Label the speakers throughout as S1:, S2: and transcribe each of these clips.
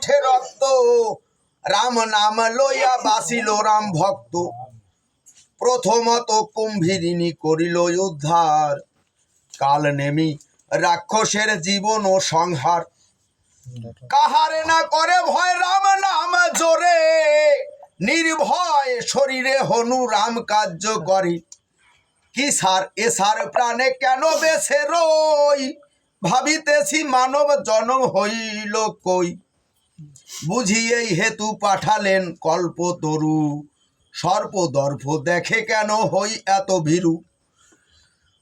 S1: ওঠে রক্ত। রাম নাম লইয়া বাসিল রাম ভক্ত। প্রথমত কুম্ভীরিণী করিল উদ্ধার। কাল নেমি রাক্ষসের জীবন ও সংহার। কাহারে না করে ভয় রাম নাম জোরে। নির্ভয় শরীরে হনু রাম কার্য করে। কি সার, এ সার প্রাণে কেন বেছে রই? ভাবিতেছি মানব জনম হইল কই? বুঝি এই হেতু পাঠালেন কল্প তরু সর্প দর্প দেখে কেন হই এত ভীরু?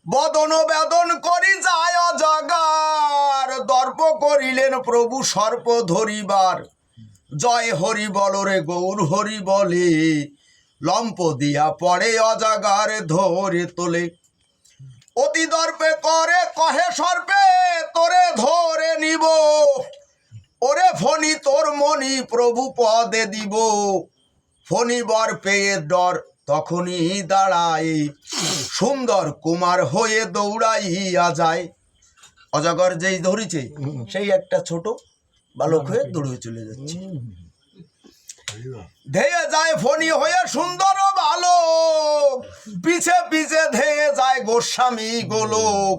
S1: বদন বেদন করি যায় অজাগার, দর্প করিলেন প্রভু সর্প ধরিবার। জয় হরি বলরে গৌর হরি বলে, লম্প দিয়া পড়ে অজাগার ধরে তোলে। অতি দর্পে করে, কহে সর্পে, তোরে ধরে নিব। ওরে ফণি তোর মনি প্রভু পদে দিব। ফণি বর পেয়ে ডর, তখনই দাঁড়াই। সুন্দর কুমার হয়ে দৌড়াইয়া যায়। অজগর যেই ধরেছে, সেই একটা ছোট বালক হয়ে দৌড়ে চলে যাচ্ছে। ধেয়ে যায় ফণি হয়ে সুন্দর বালক। পিছে পিছে ধেয়ে যায় গোস্বামী গোলক।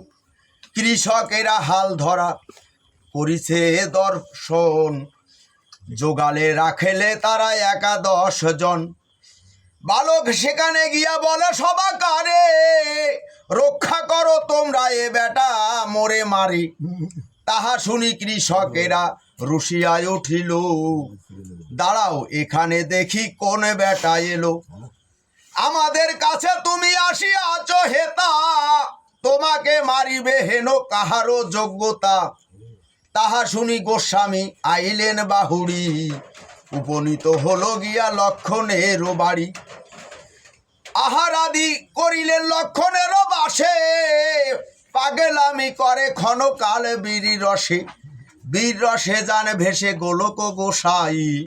S1: কৃষকেরা হাল ধরা করিছে দর্শন। যোগালে রাখেলে তারা একাদশ জন। বালক সেখানে গিয়া বলে, সবাকারে, রক্ষা করো তোমরা এ বেটা মরে মারি। তাহা শুনি কৃষকেরা রুশিয়ায় উঠিল। দাঁড়াও, এখানে দেখি কোন বেটা এলো। আমাদের কাছে তুমি আসিয়াছ হেতা। তোমাকে মারিবে হেন কাহারও যোগ্যতা। তাহা শুনি গোস্বামী, আইলেন বাহুড়ি। উপনীত হলো গিয়া লক্ষণের বাড়ি। আহারাদি করিলেন লক্ষণেরও বাসে। পাগেলামি করে ক্ষণকাল বীরি রসে। বীর রসে যান ভেসে গোলক গোসাই।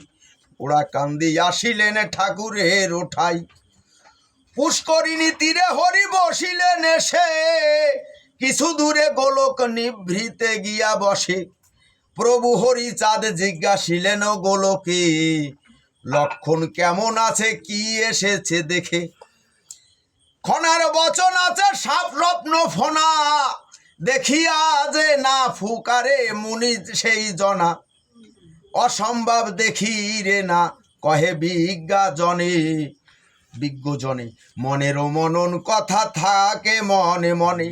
S1: ওরা কান্দি আসিলেন ঠাকুরের ওঠাই। পুষ্করিণী তীরে হরি বসিলেন এসে। কিছু দূরে গোলক নিভৃতে গিয়া বসে। প্রভু হরি চাঁদ জিজ্ঞাসিলেন গোলকে লক্ষণ কেমন আছে? কি এসেছে দেখে? খনার বচন আছে, সাপ রত্ন ফোনা, দেখিয়া যে না ফুকারে মুনি সেই জনা। অসম্ভব দেখি রে না, কহে বিজ্ঞা জনে বিজ্ঞজনে, মনেরও মনন কথা থাকে মনে মনে।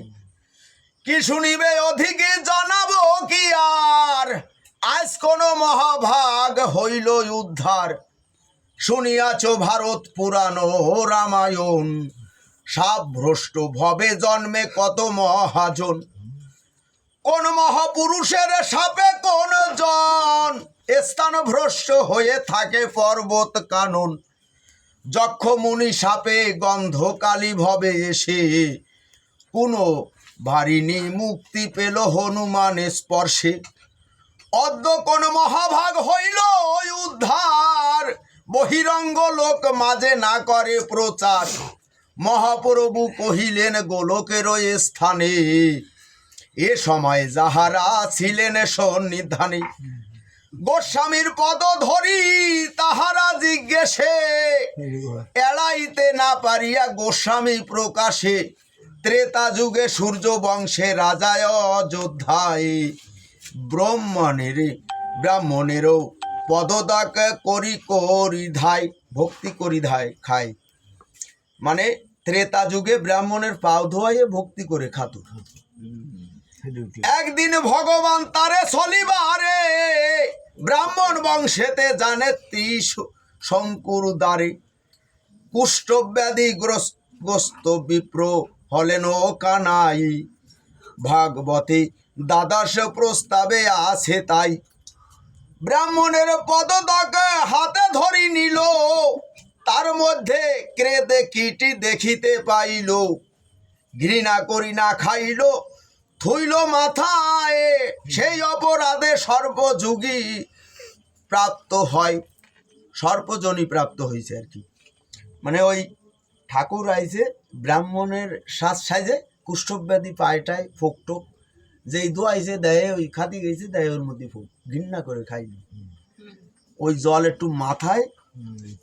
S1: কি শুনিবে অধিকে জানাব কি আর? আজ কোন মহাভাগ হইল উদ্ধার। শুনিয়াছ ভারত পুরাণ রামায়ণ। সাপ ভ্রষ্ট ভবে জন্মে কত মহাজন। কোন মহাপুরুষের সাপে কোন জন? স্থান ভ্রষ্ট হয়ে থাকে পর্বত কানন। যক্ষ মুনি সাপে গন্ধকালী ভবে এসে কোনো ভারিণী মুক্তি পেল হনুমানের স্পর্শে। অদ্য কোন মহাভাগ হইল ওই উদ্ধার। বহিরঙ্গ লোক মাঝে না করে প্রচার। মহাপ্রভু কহিলেন গোলকের ওই স্থানে। এ সময় যাহারা ছিলেন সন্নিধানে গোস্বামীর পদ ধরি তাহারা জিজ্ঞেসে। এড়াইতে না পারিয়া গোস্বামী প্রকাশে। ত্রেতা যুগে সূর্য বংশে রাজায় অযোধ্যায়। ব্রহ্মণের, ব্রাহ্মণেরও পদদাক করি করি ধায় ভক্তি করি ধায় খায় মানে ত্রেতা যুগে ব্রাহ্মণের পাও ধোয়াইয়ে ভক্তি করে খাত একদিন ভগবান তারে চলিবারে, ব্রাহ্মণ বংশেতে জানে ত্রিশ শঙ্কুর দ্বারে। কুষ্ঠব্যাধি গ্রস্ত বিপ্র হলেন ও কানাই। ভাগবতী দাদাস প্রস্তাবে আছে তাই। ব্রাহ্মণের পদদক হাতে ধরি নিল, তার মধ্যে ক্রেতে কীটি দেখিতে পাইল। ঘৃণা করি না খাইল, থইল মাথায়, সেই অপরাধে সর্বযুগী প্রাপ্ত হয়। সর্বজনী প্রাপ্ত হয়েছে আর কি। মানে ওই ঠাকুর আইছে ব্রাহ্মণের সাজ সাজে কুষ্ঠব্যাধি পায়টায় ফোক টোক। যেই দোয়াইছে দেয় ওই খাতি গেছে দেয় ওর মধ্যে ফোক ঘৃণা করে খাইনি ওই জল একটু মাথায়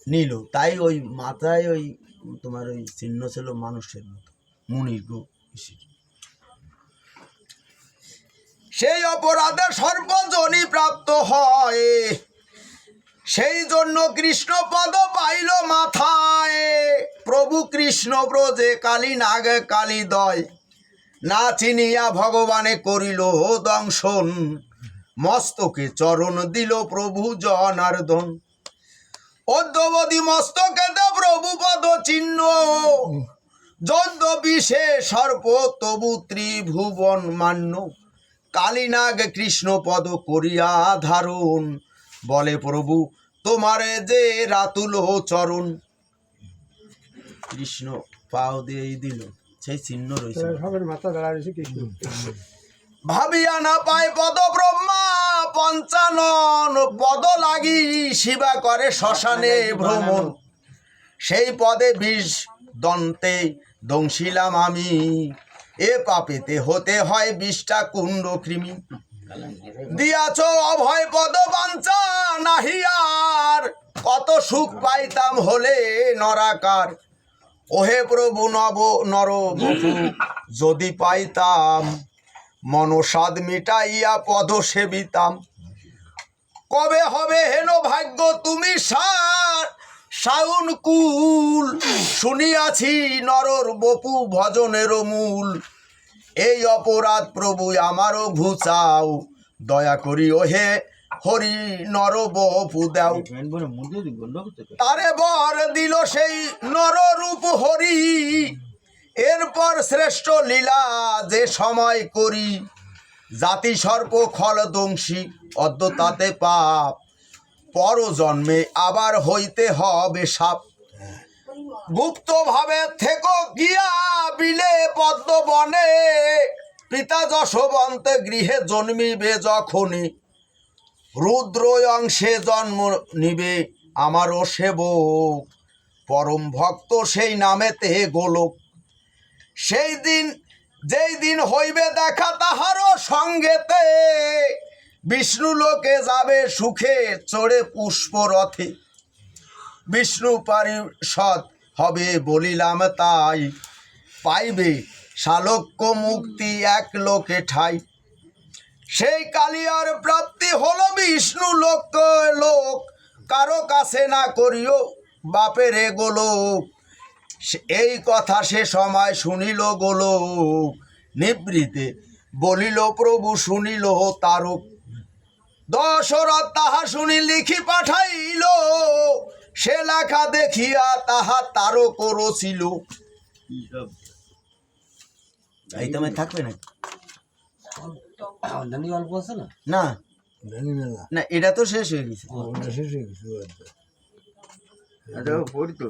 S1: নিল তাই ওই মাথায় ওই তোমার ওই চিহ্ন ছিল মানুষের মতো মুনির গো সেই অপরাধে সর্বজনী প্রাপ্ত হয়। সেই জন্য কৃষ্ণ পদ পাইল মাথায়। প্রভু কৃষ্ণ ব্রজে কালী নাগে কালী দয়। না চিনিয়া ভগবানে করিল দংশন। মস্তকে চরণ দিল প্রভু জনার্দন। অদ্যবধি মস্তকে দে প্রভু পদ চিহ্ন। যদ্য বিশে সর্প তবু ত্রিভুবন মান্য। কালীনাগ কৃষ্ণ পদ করিয়া ধারণ। বলে প্রভু, তোমারে যে রাতুল চরণ। কৃষ্ণ পাও দিয়েই দিল। সেই চিহ্ন রয়েছে। ভাবিয়া না পায় পদ ব্রহ্মা পঞ্চানন পদ লাগি শিবা করে শ্মশানে ভ্রমণ। সেই পদে বিষ দন্তে দংশিলাম আমি। এ পাপেতে হতে হয় বিষটা কুণ্ড কৃমি। দিয়াছ অভয় পদ বাঞ্চা নাহিয়ার কত সুখ পাইতাম হলে নরাকার। ওহে প্রভু নব নর বপু যদি পাইতাম, মনসাদ মিটাইয়া পদ সেবিতাম কবে হবে হেন ভাগ্য তুমি সার? সাউন কুল, শুনিয়াছি নরর বপু ভজনের মূল। এই অপরাধ প্রভু আমারও ঘুচাও, দয়া করি ওহে হরি নর বপু তারে বর দিল সেই নররূপ হরি। এরপর শ্রেষ্ঠ লীলা যে সময় করি। জাতি সর্প খল দংশী, অদ্য তাতে পাপ। পর জন্মে আবার হইতে হবে সাপ। গুপ্ত ভাবে থেকো গিয়া বিলে পদ্ম বনে পিতা যশবন্ত গৃহে জন্মিবে যখনই। রুদ্র অংশে জন্ম নিবে আমারও সেবক। পরম ভক্ত সেই নামেতে গোলক। সেই দিন, যেই দিন হইবে দেখা তাহারও সঙ্গেতে। বিষ্ণু লোকে যাবে সুখে চড়ে পুষ্প রথে। বিষ্ণু পারিষদ হবে বলিলাম তাই। পাইবে শালক্য মুক্তি এক লোকে ঠাই। সেই কালিয়ার প্রাপ্তি হলো বিষ্ণু লোক লোক। কারও কাছে না করিও বাপের এ গোলোক। এই কথা সে সময় শুনিল গোলোক। নিবৃতে বলিল প্রভু শুনিল তারক। দশরথ তাহা শুনি লিখি পাঠাইল। সে লেখা দেখিয়া তাহা তারক রছিল এই থাকবে না?
S2: গল্প আছে না?
S1: না
S3: না
S1: না এটা তো শেষ হয়ে গেছে।
S3: শেষ হয়ে গেছে
S4: পড়ি পড়তো